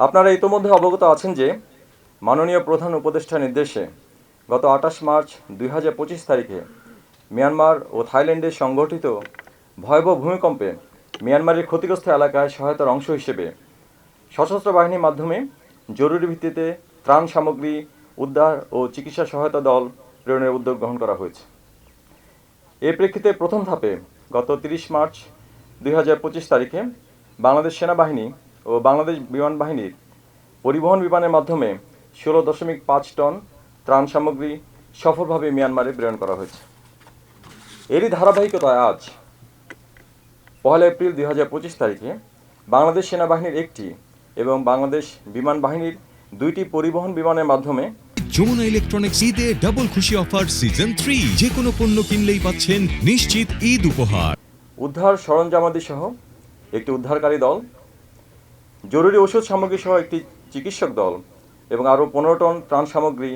আপনারা ইতোমধ্যে অবগত আছেন যে মাননীয় প্রধান উপদেষ্টা নির্দেশে গত আঠাশ মার্চ দুই হাজার পঁচিশ তারিখে মিয়ানমার ও থাইল্যান্ডে সংঘটিত ভয়াবহ ভূমিকম্পে মিয়ানমারের ক্ষতিগ্রস্ত এলাকায় সহায়তার অংশ হিসেবে সশস্ত্র বাহিনীর মাধ্যমে জরুরি ভিত্তিতে ত্রাণ সামগ্রী, উদ্ধার ও চিকিৎসা সহায়তা দল প্রেরণের উদ্যোগ গ্রহণ করা হয়েছে। এর প্রেক্ষিতে প্রথম ধাপে গত তিরিশ মার্চ দুই হাজার পঁচিশ তারিখে বাংলাদেশ সেনাবাহিনী ও বাংলাদেশ বিমান বাহিনীর পরিবহন বিমানের মাধ্যমে ষোলো দশমিক পাঁচ টন ত্রাণ সামগ্রী সফলভাবে মিয়ানমারে প্রেরণ করা হয়েছে। এরই ধারাবাহিকতায় আজ পহেলা এপ্রিল দুই হাজার পঁচিশ তারিখে বাংলাদেশ সেনাবাহিনীর একটি এবং বাংলাদেশ বিমান বাহিনীর দুইটি পরিবহন বিমানের মাধ্যমে যমুনা ইলেকট্রনিক্স ঈদে ডাবল খুশি অফার সিজন থ্রি। যে কোনো পণ্য কিনলেই পাচ্ছেন নিশ্চিত ঈদ উপহার। উদ্ধার সরঞ্জামাদি সহ একটি উদ্ধারকারী দল জরুরি ওষুধ সামগ্রী সহ একটি চিকিৎসক দল এবং আরও পনেরো টন ত্রাণ সামগ্রী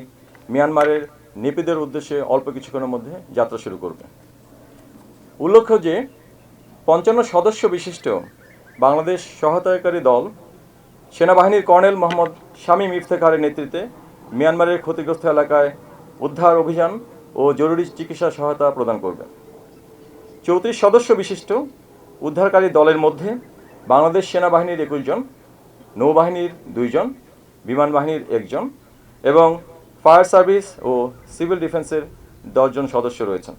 মিয়ানমারের নিপিদের উদ্দেশ্যে অল্প কিছুক্ষণের মধ্যে যাত্রা শুরু করবে। উল্লেখ্য যে, পঞ্চান্ন সদস্য বিশিষ্ট বাংলাদেশ সহায়তাকারী দল, সেনাবাহিনীর কর্নেল মোহাম্মদ শামীম ইফতেখারের নেতৃত্বে মিয়ানমারের ক্ষতিগ্রস্ত এলাকায় উদ্ধার অভিযান ও জরুরি চিকিৎসা সহায়তা প্রদান করবে। চৌত্রিশ সদস্য বিশিষ্ট উদ্ধারকারী দলের মধ্যে বাংলাদেশ সেনাবাহিনীর একুশ জন, নৌবাহিনীর দুইজন বিমান বাহিনীর একজন এবং ফায়ার সার্ভিস ও সিভিল ডিফেন্সের দশজন সদস্য রয়েছেন।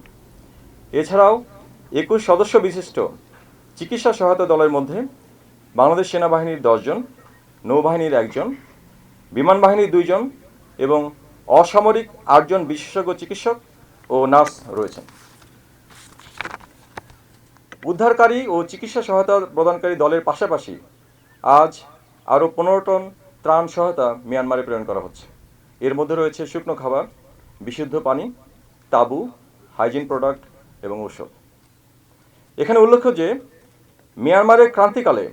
এছাড়াও একুশ সদস্য বিশিষ্ট চিকিৎসা সহায়তা দলের মধ্যে বাংলাদেশ সেনাবাহিনীর দশজন নৌবাহিনীর একজন বিমান বাহিনীর দুইজন এবং অসামরিক আটজন বিশেষজ্ঞ চিকিৎসক ও নার্স রয়েছেন। উদ্ধারকারী ও চিকিৎসা সহায়তা প্রদানকারী দলের পাশাপাশি আজ আরও পনেরো টন ত্রাণ সহায়তা মিয়ানমারে প্রেরণ করা হচ্ছে। এর মধ্যে রয়েছে শুকনো খাবার, বিশুদ্ধ পানি, তাবু, হাইজিন প্রোডাক্ট এবং ঔষধ। এখানে উল্লেখ্য যে, মিয়ানমারের ক্রান্তিকালে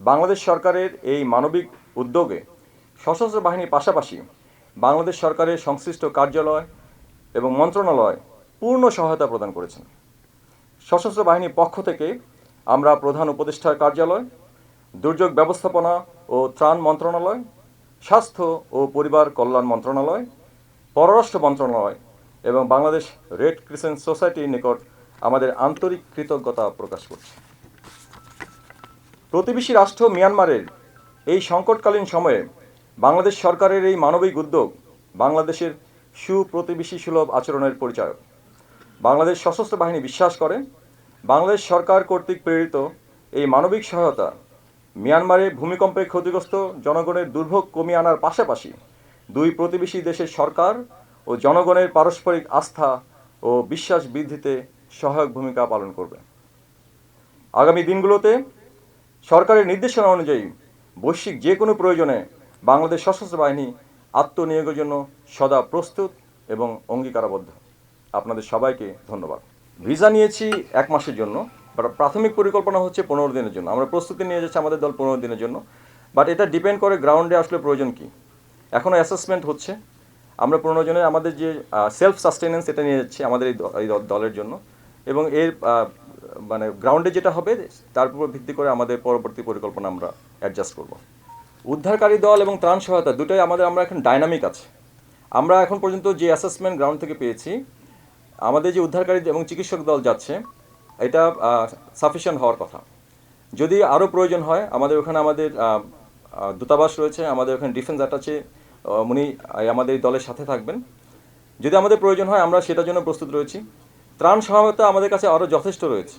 বাংলাদেশ সরকারের এই মানবিক উদ্যোগে সশস্ত্র বাহিনীর পাশাপাশি বাংলাদেশ সরকারের সংশ্লিষ্ট কার্যালয় এবং মন্ত্রণালয় পূর্ণ সহায়তা প্রদান করেছেন। সশস্ত্র বাহিনীর পক্ষ থেকে আমরা প্রধান উপদেষ্টার কার্যালয়, দুর্যোগ ব্যবস্থাপনা ও ত্রাণ মন্ত্রণালয়, স্বাস্থ্য ও পরিবার কল্যাণ মন্ত্রণালয়, পররাষ্ট্র মন্ত্রণালয় এবং বাংলাদেশ রেড ক্রিসেন্ট সোসাইটির নিকট আমাদের আন্তরিক কৃতজ্ঞতা প্রকাশ করছি। প্রতিবেশী রাষ্ট্র মিয়ানমারের এই সংকটকালীন সময়ে বাংলাদেশ সরকারের এই মানবিক উদ্যোগ বাংলাদেশের সুপ্রতিবেশী সুলভ আচরণের পরিচায়ক। বাংলাদেশ সশস্ত্র বাহিনী বিশ্বাস করে, বাংলাদেশ সরকার কর্তৃক প্রেরিত এই মানবিক সহায়তা মিয়ানমারে ভূমিকম্পে ক্ষতিগ্রস্ত জনগণের দুর্ভোগ কমিয়ে আনার পাশাপাশি দুই প্রতিবেশী দেশের সরকার ও জনগণের পারস্পরিক আস্থা ও বিশ্বাস বৃদ্ধিতে সহায়ক ভূমিকা পালন করবে। আগামী দিনগুলোতে সরকারের নির্দেশনা অনুযায়ী বৈশ্বিক যে কোনো প্রয়োজনে বাংলাদেশ সশস্ত্র বাহিনী আত্মনিয়োগের জন্য সদা প্রস্তুত এবং অঙ্গীকারাবদ্ধ। আপনাদের সবাইকে ধন্যবাদ। ভিসা নিয়েছি এক মাসের জন্য প্রা- প্রাথমিক পরিকল্পনা হচ্ছে পনেরো দিনের জন্য। আমরা প্রস্তুতি নিয়ে যাচ্ছি আমাদের দল পনেরো দিনের জন্য বাট এটা ডিপেন্ড করে গ্রাউন্ডে আসলে প্রয়োজন কি। এখনও অ্যাসেসমেন্ট হচ্ছে। আমরা পনেরো জনের আমাদের যে সেলফ সাস্টেনেন্স এটা নিয়ে যাচ্ছি আমাদের এই দলের জন্য। এবং এর মানে গ্রাউন্ডে যেটা হবে, তার উপর ভিত্তি করে আমাদের পরবর্তী পরিকল্পনা আমরা অ্যাডজাস্ট করব। উদ্ধারকারী দল এবং ত্রাণ সহায়তা, দুটোই আমাদের, আমরা এখন ডাইনামিক আছে। আমরা এখন পর্যন্ত যে অ্যাসেসমেন্ট গ্রাউন্ড থেকে পেয়েছি আমাদের যে উদ্ধারকারী এবং চিকিৎসক দল যাচ্ছে, এটা সাফিসিয়েন্ট হওয়ার কথা। যদি আরও প্রয়োজন হয়, আমাদের ওখানে আমাদের দূতাবাস রয়েছে, আমাদের ওখানে ডিফেন্স অ্যাটাচে উনি আমাদের দলের সাথে থাকবেন। যদি আমাদের প্রয়োজন হয়, আমরা সেটার জন্য প্রস্তুত রয়েছি। ত্রাণ সহায়তা আমাদের কাছে আরও যথেষ্ট রয়েছে।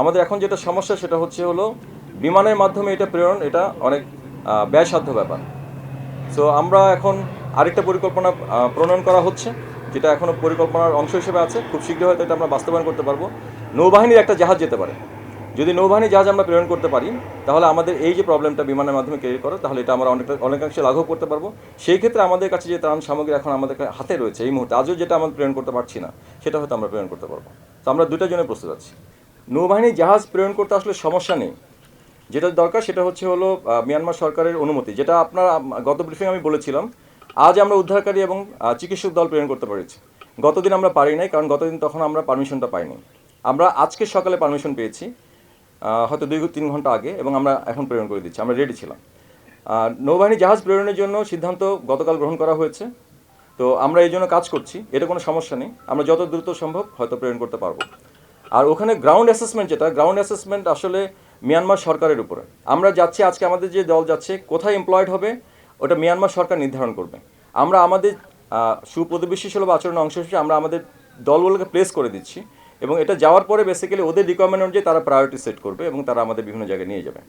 আমাদের এখন যেটা সমস্যা, সেটা হচ্ছে হলো, বিমানের মাধ্যমে এটা প্রেরণ, এটা অনেক ব্যয়সাধ্য ব্যাপার। সো আমরা এখন আরেকটা পরিকল্পনা প্রণয়ন করা হচ্ছে। যেটা এখনও পরিকল্পনার অংশ হিসেবে আছে, খুব শীঘ্রই হয়তো এটা আমরা বাস্তবায়ন করতে পারব। নৌবাহিনীর একটা জাহাজ যেতে পারে। যদি নৌবাহিনী জাহাজ আমরা প্রেরণ করতে পারি, তাহলে আমাদের এই যে প্রবলেমটা বিমানের মাধ্যমে ক্যারি করে, তাহলে এটা আমরা অনেকটা অনেকাংশে লাঘব করতে পারব। সেই ক্ষেত্রে আমাদের কাছে যে ত্রাণ সামগ্রী এখন আমাদের হাতে রয়েছে এই মুহূর্তে, আজও যেটা আমরা প্রেরণ করতে পারছি না, সেটা হয়তো আমরা প্রেরণ করতে পারব। তো আমরা দুটার জন্য প্রস্তুত আছি। নৌবাহিনী জাহাজ প্রেরণ করতে আসলে সমস্যা নেই। যেটা দরকার সেটা হচ্ছে হলো মিয়ানমার সরকারের অনুমতি, যেটা আপনার গত ব্রিফিং আমি বলেছিলাম আজ আমরা উদ্ধারকারী এবং চিকিৎসক দল প্রেরণ করতে পেরেছি। গতদিন আমরা পারি নাই, কারণ গতদিন তখন আমরা পারমিশনটা পাইনি। আমরা আজকে সকালে পারমিশন পেয়েছি হয়তো দুই তিন ঘণ্টা আগে, এবং আমরা এখন প্রেরণ করে দিচ্ছি, আমরা রেডি ছিলাম। নৌবাহিনী জাহাজ প্রেরণের জন্য সিদ্ধান্ত গতকাল গ্রহণ করা হয়েছে। তো আমরা এই জন্য কাজ করছি, এটা কোনো সমস্যা নেই। আমরা যত দ্রুত সম্ভব হয়তো প্রেরণ করতে পারব। আর ওখানে গ্রাউন্ড অ্যাসেসমেন্ট যেটা গ্রাউন্ড অ্যাসেসমেন্ট আসলে মিয়ানমার সরকারের উপরে। আমরা যাচ্ছি, আজকে আমাদের যে দল যাচ্ছে, কোথায় এমপ্লয়েড হবে ওটা মিয়ানমার সরকার নির্ধারণ করবে। আমরা আমাদের সুপ্রতিবেশী সুলভ আচরণের অংশ হিসেবে আমরা আমাদের দলগুলোকে প্লেস করে দিচ্ছি এবং এটা যাওয়ার পরে বেসিক্যালি ওদের রিকোয়ারমেন্ট অনুযায়ী তারা প্রায়োরিটি সেট করবে এবং তারা আমাদের বিভিন্ন জায়গায় নিয়ে যাবে।